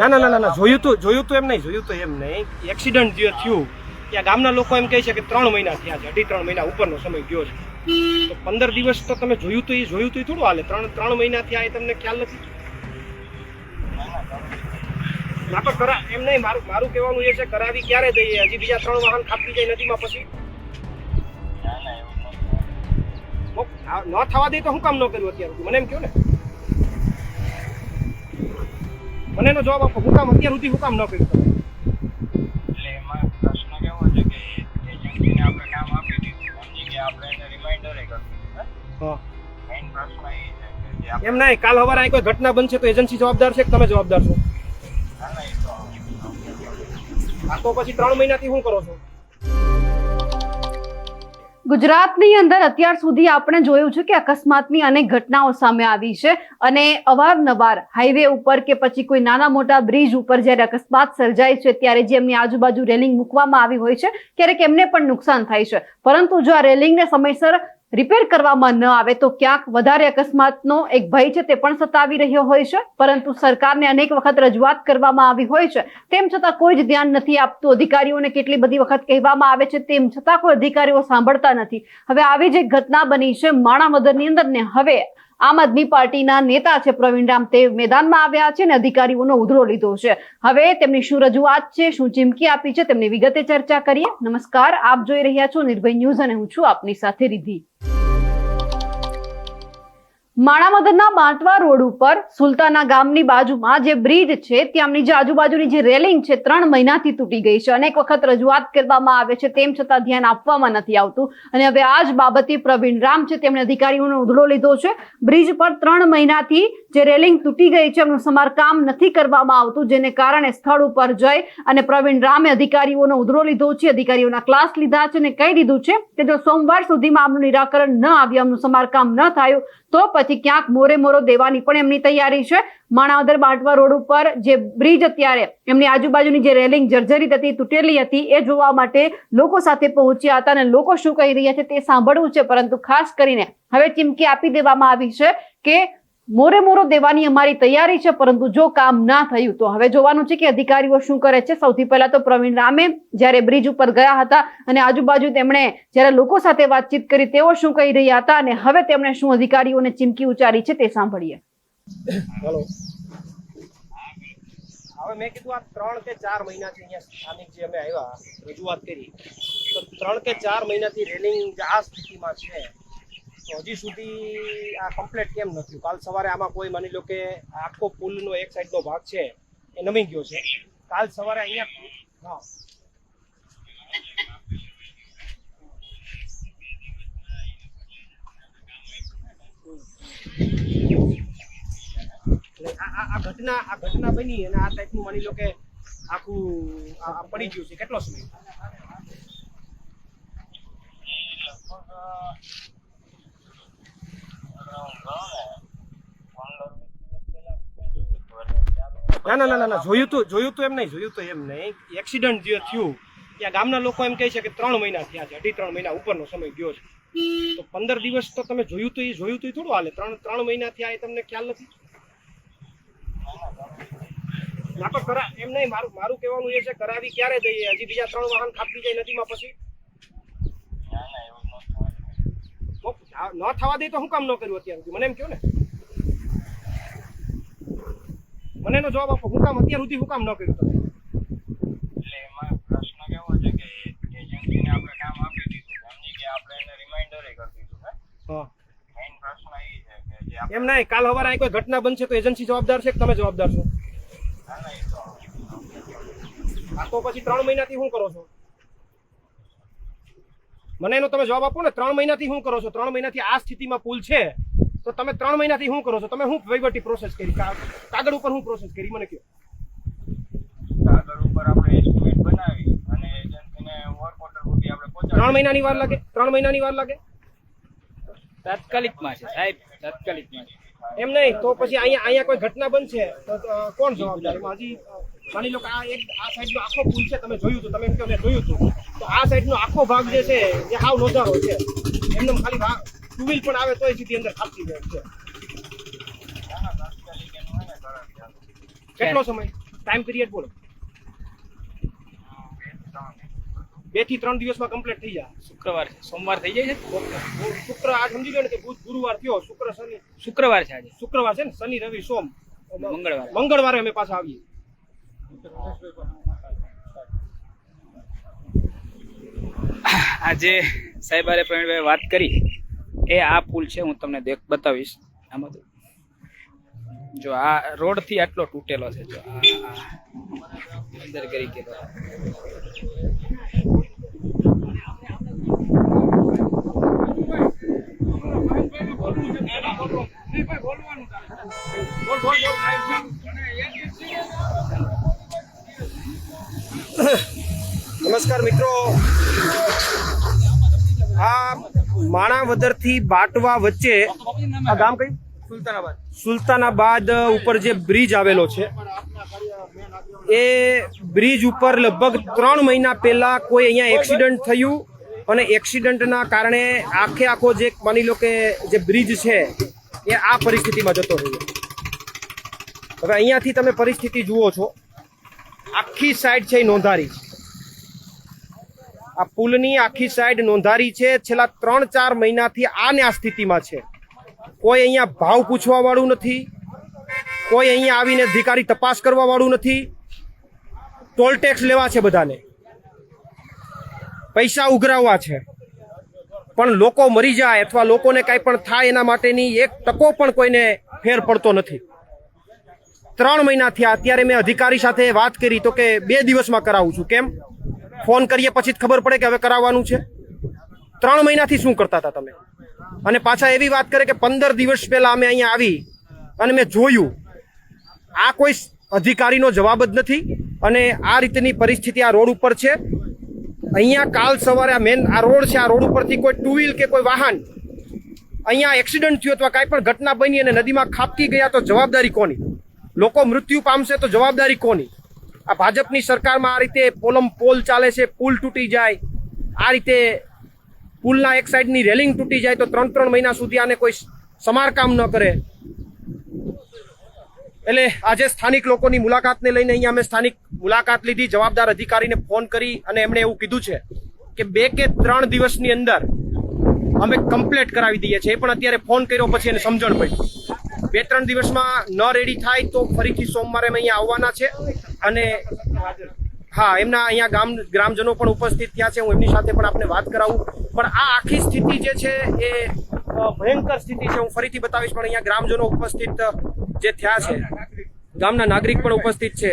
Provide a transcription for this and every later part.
ના ના ના ના જોયું તો જોયું તો એમ નહીં જોયું તો એમ નહીં. એક્સિડન્ટ જે થયું ત્યાં ગામના લોકો એમ કહે છે કે ત્રણ મહિના થયા છે અઢી ત્રણ મહિના ઉપરનો સમય ગયો છે. તો પંદર દિવસ તો તમે જોયું તો એ જોયું તો એ થોડું હાલે. ત્રણ ત્રણ મહિના થયા એ તમને ખ્યાલ નથી? ના તો કરા એમ નહીં મારું મારું કહેવાનું એ છે કરાવી ક્યારે દઈએ? હજી બીજા ત્રણ વાહન ખાપી જાય નદીમાં પછી? ન થવા દે તો હું કામ ન કર્યું અત્યારે? મને એમ કહ્યું ને? મને એનો જવાબ આપો હું કામ અત્યાર સુધી હું કામ ન કર્યું તમે. એટલે એમાં પ્રશ્ન કેવો છે કે એજન્સીને આપણે કામ આપી દીધું સમજી ગયા આપણે એને રિમાઇન્ડર કરી દીધું હા? મેઇન પ્રશ્ન એ છે કે એમ નહીં કાલ સવારે અહીં કોઈ ઘટના બનશે તો એજન્સી જવાબદાર છે કે તમે જવાબદાર છો? આ તો પછી ત્રણ મહિનાથી શું કરો છો? ગુજરાતની અંદર અત્યાર સુધી આપણે જોયું છે કે અકસ્માતની અનેક ઘટનાઓ સામે આવી છે અને અવારનવાર હાઈવે ઉપર કે પછી કોઈ નાના મોટા બ્રિજ ઉપર જ્યારે અકસ્માત સર્જાય છે ત્યારે જે એમની આજુબાજુ રેલિંગ મૂકવામાં આવી હોય છે ક્યારેક એમને પણ નુકસાન થાય છે. પરંતુ જો આ રેલિંગને સમયસર રિપેર કરવામાં ન આવે તો ક્યાંક વધારે અકસ્માતનો એક ભય છે તે પણ સતાવી રહ્યો હોય છે. પરંતુ સરકારને અનેક વખત રજૂઆત કરવામાં આવી હોય છે. તેમ છતાં કોઈ જ ધ્યાન નથી આપતું. અધિકારીઓને કેટલી બધી વખત કહેવામાં આવે છે તેમ છતાં કોઈ અધિકારીઓ સાંભળતા નથી. હવે આવી જે ઘટના બની છે. માણાવદરની અંદર ને હવે આમ આદમી પાર્ટીના નેતા છે પ્રવીણ રામ તે મેદાનમાં આવ્યા છે ને અધિકારીઓનો ઉધરો લીધો છે. હવે તેમની શું રજૂઆત છે, શું ચીમકી આપી છે, તેમની વિગતે ચર્ચા કરીએ. નમસ્કાર, આપ જોઈ રહ્યા છો નિર્ભય ન્યૂઝ અને હું છું આપની સાથે રિધિ માણાવદરના બાંટવા રોડ ઉપર સુલતાના ગામની બાજુમાં જે બ્રિજ છે, ત્યાંની જે આજુબાજુની જે રેલિંગ છે, ત્રણ મહિનાથી તૂટી ગઈ છે. અનેક વખત રજૂઆત કરવામાં આવે છે, તેમ છતાં ધ્યાન આપવામાં નથી આવતું. અને હવે આ જ બાબતે પ્રવીણ રામ છે, તેમણે અધિકારીઓનો ઉધડો લીધો છે. બ્રિજ પર ત્રણ મહિનાથી જે રેલિંગ તૂટી ગઈ છે એમનું સમારકામ નથી કરવામાં આવતું, જેને કારણે સ્થળ ઉપર જઈ અને પ્રવીણ રામે અધિકારીઓનો ઉધરો લીધો છે, અધિકારીઓના ક્લાસ લીધા છે અને કહી દીધું છે કે જો સોમવાર સુધીમાં આમનું નિરાકરણ ન આવ્યું આમનું સમારકામ ન થયું, તો પછી ક્યાંક મોરે મોરો દેવાની પણ એમની તૈયારી છે. માણાવદર બાંટવા રોડ ઉપર જે બ્રિજ અત્યારે એમની આજુબાજુની જે રેલિંગ જર્જરિત હતી, તૂટેલી હતી, એ જોવા માટે લોકો સાથે પહોંચ્યા હતા અને લોકો શું કહી રહ્યા છે તે સાંભળવું છે, પરંતુ ખાસ કરીને હવે ચીમકી આપી દેવામાં આવી છે કે મોરે મોરો દેવાની અમારી તૈયારી છે, પરંતુ જો કામ ના થયું તો હવે જોવાનું છે કે અધિકારીઓ શું કરે છે. સૌથી પહેલા તો પ્રવીણ રામે જ્યારે બ્રિજ ઉપર ગયા હતા અને આજુબાજુ તેમણે જ્યારે લોકો સાથે વાતચીત કરી, તેઓ શું કહી રહ્યા હતા અને હવે તેમણે શું અધિકારીઓને ચીમકી ઉચ્ચારી છે તે સાંભળીએ. હેલો. હવે મેં કીધું આ ત્રણ કે ચાર મહિનાથી અહીંયા સ્થાનિક જે અમે આવ્યા, રજૂઆત કરી, તો ત્રણ કે ચાર મહિનાથી રેલિંગ આ સ્થિતિમાં છે. હજી સુધી આ કમ્પ્લીટ કેમ નથી? કાલ સવારે આમાં કોઈ માની લો કે આખો પુલનો એક સાઈડનો ભાગ છે, એ નમી ગયો છે. કાલ સવારે અહીંયા હા. આ ઘટના આ ઘટના બની અને આ ટાઈપનું માની લો કે આખું આ પડી ગયું છે. કેટલો સમય? ના ના ના ના જોયું તો જોયું તો એમ નહીં, જોયું તો એમ નહીં. એક્સિડન્ટ જે થયું, ત્યાં ગામના લોકો એમ કહે છે કે ત્રણ મહિના થયા છે, અઢી ત્રણ મહિના ઉપરનો સમય ગયો છે. તો પંદર દિવસ તો તમે જોયું તો એ જોયું તો થોડું હાલે. ત્રણ ત્રણ મહિના થયા એ તમને ખ્યાલ નથી? ના, તો કરા એમ નહીં, મારું મારું કહેવાનું એ છે, કરાવી ક્યારે દઈએ? હજી બીજા ત્રણ વાહન ખાપી જાય નદીમાં પછી તો આ ન થવા દે તો હું કામ ન કર્યું અત્યાર સુધી? મને એમ કહો ને? મને એનો જવાબ આપો હું કામ અત્યાર સુધી હું કામ ન કર્યું તમે એટલે એમાં પ્રશ્ન કેવો છે કે એજન્સીને આપણે કામ આપી દીધું સમજી આપણે એને રિમાઇન્ડર કરી દીધું હા? મેઇન પ્રશ્ન એ છે કે જે એમ નહીં કાલ સવારે અહીં કોઈ ઘટના બનશે તો એજન્સી જવાબદાર છે કે તમે જવાબદાર છો? ના ના, એ તો આ તો પછી ત્રણ મહિનાથી શું કરો છો? મને એનો તમે જવાબ આપો ને ત્રણ મહિનાથી શું કરો છો? ત્રણ મહિનાથી આ સ્થિતિમાં પુલ છે? તો તમે ત્રણ મહિનાથી શું કરો છો? તમે શું વહીવટી પ્રોસેસ કરી? કાગળ ઉપર શું પ્રોસેસ કરી? મને કહો. કાગળ ઉપર આપણે એસ્ટિમેટ બનાવી અને એજન્સીને વર્ક ઓર્ડર સુધી આપણે ત્રણ મહિનાની વાર લાગે? ત્રણ મહિનાની વાર લાગે? તાત્કાલિકમાં છે સાહેબ તાત્કાલિકમાં છે. એમ નહીં તો પછી અહીંયા અહીંયા કોઈ ઘટના બનશે? તો કોણ જવાબદાર? એમાં હજી માની લો કે આ એક આ સાઈડનો આખો પુલ છે તમે જોયું હતું તમે એમ કહો જોયું હતું. તો આ સાઈડનો આખો ભાગ જે છે એ હાવ નોંધારો છે. એમને ખાલી ટુ વ્હીલ પણ આવે તોય સીધી અંદર ખાપતી જાય છે. કેટલો સમય? ટાઈમ પીરિયડ બોલો. બેથી ત્રણ દિવસમાં કમ્પ્લીટ થઈ જાય. શુક્રવાર સોમવાર થઈ જાય છે? શુક્ર આ સમજી લો ને કે બુધ ગુરુવાર થયો શુક્ર શનિ. શુક્રવાર છે આજે. શુક્રવાર છે ને? શનિ રવિ સોમ. મંગળવાર. મંગળવારે અમે પાછા આવીએ. આજે સાહેબારે પ્રવીણભાઈ વાત કરી. એ આ પુલ છે, હું તમને દેખ, બતાવીશ. આમાં તો જો આ રોડથી આટલો તૂટેલો છે, જો આ આ. અંદર કરી ગયેલો નમસ્કાર મિત્રો. આ માણાવદરથી બાટવા વચ્ચે આ ગામ કઈ સુલતાનાબાદ. સુલતાનાબાદ ઉપર જે બ્રિજ આવેલો છે એ બ્રિજ ઉપર લગભગ ત્રણ મહિના પહેલા કોઈ અહીંયા એક્સિડન્ટ થયું અને એક્સિડન્ટના કારણે આખે આખો જે માની લો કે જે બ્રિજ છે એ આ પરિસ્થિતિમાં જતો રહ્યો. હવે અહીંયાથી તમે પરિસ્થિતિ જુઓ છો. આખી સાઈડ છે એ નોંધારી છે. આ પુલની આખી સાઈડ નોંધારી છે. છેલ્લા ત્રણ ચાર મહિનાથી આ ને આ સ્થિતિમાં છે. કોઈ અહીંયા ભાવ પૂછવા વાળું નથી. કોઈ અહીંયા આવીને અધિકારી તપાસ કરવા વાળું નથી. ટોલ ટેક્સ લેવા છે બધાને. પૈસા ઉઘરાવવા છે. પણ લોકો મરી જાય અથવા લોકોને કાંઈ પણ થાય એના માટેની એક તકો પણ કોઈને ફેર પડતો નથી. ત્રણ મહિના થયા અત્યારે મેં અધિકારી સાથે વાત કરી તો કે બે દિવસમાં કરાવું છું. કેમ? ફોન કરીએ પછી જ ખબર પડે કે હવે કરાવવાનું છે. ત્રણ મહિનાથી શું કરતા હતા તમે? અને પાછા એવી વાત કરે કે પંદર દિવસ પહેલા અમે અહીંયા આવી અને મેં જોયું. આ કોઈ અધિકારીનો જવાબ જ નથી અને આ રીતની પરિસ્થિતિ આ રોડ ઉપર છે. અહીંયા કાલ સવારે આ મેન, આ રોડ છે, આ રોડ ઉપરથી કોઈ ટુ વ્હીલ કે કોઈ વાહન અહીંયા એક્સિડન્ટ થયો અથવા કાંઈ પણ ઘટના બની અને નદીમાં ખાપકી ગયા તો જવાબદારી કોની? લોકો મૃત્યુ પામશે તો જવાબદારી કોની? આ ભાજપની સરકારમાં આ રીતે પોલમ પોલ ચાલે છે, પુલ તૂટી જાય, આ રીતે પુલના એક સાઈડની રેલિંગ તૂટી જાય તો ત્રણ ત્રણ મહિના સુધી આને કોઈ સમારકામ ન કરે. એટલે આજે સ્થાનિક લોકોની મુલાકાતને લઈને અહીંયા અમે સ્થાનિક મુલાકાત લીધી, જવાબદાર અધિકારીને ફોન કરી અને એમણે એવું કીધું છે કે બે કે ત્રણ દિવસની અંદર અમે કમ્પ્લેટ કરાવી દઈએ છીએ. એ પણ અત્યારે ફોન કર્યો, પછી એને સમજણ પડી. બે ત્રણ દિવસમાં ન રેડી થાય તો ફરીથી સોમવારે અમે અહીંયા આવવાના છે. અને હા, એમના અહીંયા ગામ, ગ્રામજનો પણ ઉપસ્થિત થયા છે. હું એમની સાથે પણ આપને વાત કરાવું. પણ આ આખી સ્થિતિ જે છે એ ભયંકર સ્થિતિ છે. હું ફરીથી બતાવીશ, પણ અહીંયા ગ્રામજનો ઉપસ્થિત, જે થયા છે, ગામના નાગરિક પણ ઉપસ્થિત છે.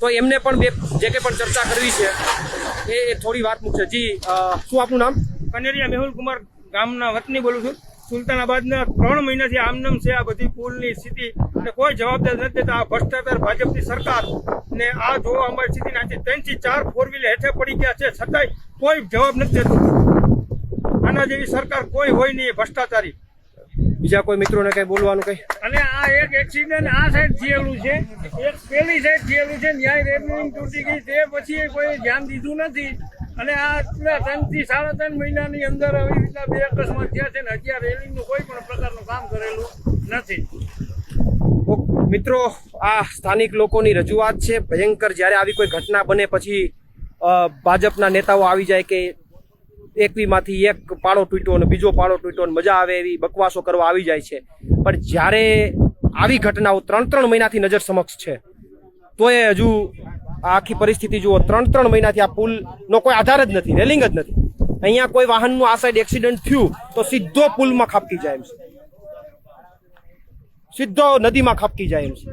તો એમને પણ બે, જે કંઈ પણ ચર્ચા કરવી છે, એ થોડી વાત મૂકશે. જી શું આપનું નામ? કનેરિયા મેહુલ કુમાર ગામના વતની બોલું છું. સુલતાનાબાદના ત્રણ મહિનાથી આમનામ છે આ બધી પુલની સ્થિતિ. અને કોઈ જવાબદાર નથી દેતા આ ભ્રષ્ટાચાર ભાજપની સરકાર. ને આ જો અમારી સ્થિતિ નાખી ત્રણથી ચાર ફોર વ્હીલર હેઠે પડી ગયા છે છતાંય કોઈ જવાબ નથી દેતો. આના જેવી સરકાર કોઈ હોય નહીં ભ્રષ્ટાચારી. બીજા કોઈ મિત્રોને કંઈ બોલવાનું કઈ? અને આ એક એક્સિડન્ટ આ સાઈડ થયેલું છે. એક પેલી સાઈડ થયેલું છે ન્યાય રેડ તૂટી ગઈ તે પછી કોઈ ધ્યાન દીધું નથી. અને આટલા ત્રણથી સાડા ત્રણ મહિનાની અંદર આવી રીતના બે અકસ્માત થયા છે ને અત્યારે રેલિંગનું કોઈ પણ પ્રકારનું કામ કરેલું નથી. મિત્રો, આ સ્થાનિક લોકોની રજૂઆત છે. ભયંકર જ્યારે આવી કોઈ ઘટના બને પછી ભાજપના નેતાઓ આવી જાય કે એકવીમાંથી એક પાળો તૂટ્યો અને બીજો પાળો તૂટ્યો અને મજા આવે એવી બકવાસો કરવા આવી જાય છે. પણ જ્યારે આવી ઘટનાઓ ત્રણ ત્રણ મહિનાથી નજર સમક્ષ છે, તો એ હજુ આ આખી પરિસ્થિતિ જુઓ. ત્રણ ત્રણ મહિનાથી આ પુલનો કોઈ આધાર જ નથી, રેલિંગ જ નથી. અહીંયા કોઈ વાહનનું આ સાઈડ એક્સિડન્ટ થયું તો સીધો પુલમાં ખાપકી જાય એમ છે. સીધો નદીમાં ખાપકી જાય એમ છે.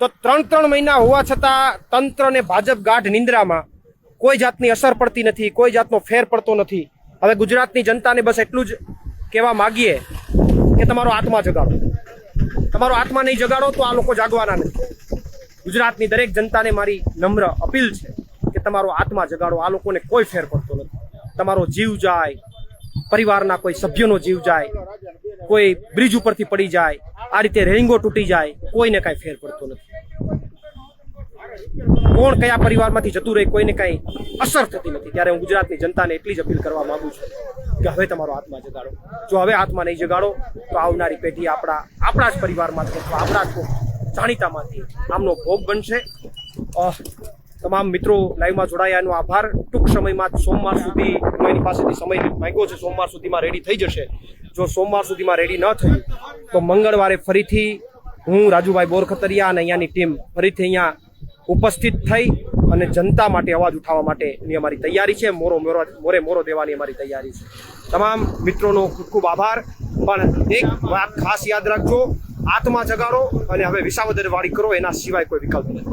તો ત્રણ ત્રણ મહિના હોવા છતાં તંત્ર ને ભાજપ ગાઢ નિંદ્રામાં કોઈ જાતની અસર પડતી નથી, કોઈ જાતનો ફેર પડતો નથી. હવે ગુજરાતની જનતાને બસ એટલું જ કહેવા માગીએ કે તમારો આત્મા જગાડો. તમારો આત્મા નહીં જગાડો તો આ લોકો જાગવાના નથી ગુજરાતની દરેક જનતાને મારી નમ્ર અપીલ છે કે તમારો આત્મા જગાડો. આ લોકોને કોઈ ફેર પડતો નથી. તમારો જીવ જાય, પરિવારના કોઈ સભ્યનો જીવ જાય, કોઈ બ્રિજ ઉપરથી પડી જાય, આ રીતે રેલિંગો તૂટી જાય, કોઈને કાંઈ ફેર પડતો નથી. કોણ કયા પરિવારમાંથી જતું રહે, કોઈને કાંઈ અસર થતી નથી. ત્યારે હું ગુજરાતની જનતાને એટલી જ અપીલ કરવા માગું છું. કે હવે તમારો આત્મા જગાડો. જો હવે આત્મા નહીં જગાડો, તો આવનારી પેઢી આપણા આપણા જ પરિવારમાંથી અથવા આપણા જ જાણીતામાંથી આમનો ભોગ બનશે. તમામ મિત્રો લાઈવમાં જોડાયાનો આભાર. ટૂંક સમયમાં જ સોમવાર સુધી, હું એની પાસેથી સમય માંગ્યો છે, સોમવાર સુધીમાં રેડી થઈ જશે. જો સોમવાર સુધીમાં રેડી ન થયું, તો મંગળવારે ફરીથી હું રાજુભાઈ બોરખતરિયા અને અહીંયાની ટીમ ફરીથી અહીંયા ઉપસ્થિત થઈ અને જનતા માટે અવાજ ઉઠાવવા માટેની અમારી તૈયારી છે. મોરો મોરો, મોરે મોરો દેવાની અમારી તૈયારી છે. તમામ મિત્રોનો ખૂબ ખૂબ આભાર. પણ એક વાત ખાસ યાદ રાખજો, આત્મા જગારો અને હવે વિસાવદર વાળી કરો, એના સિવાય કોઈ વિકલ્પ નથી.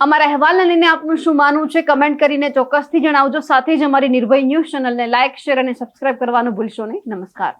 અમારા અહેવાલને લઈને આપનું શું માનવું છે? કમેન્ટ કરીને ચોક્કસથી જણાવજો. સાથે જ અમારી નિર્ભય ન્યૂઝ ચેનલને લાઇક, શેર અને સબસ્ક્રાઇબ કરવાનું ભૂલશો નહીં. નમસ્કાર.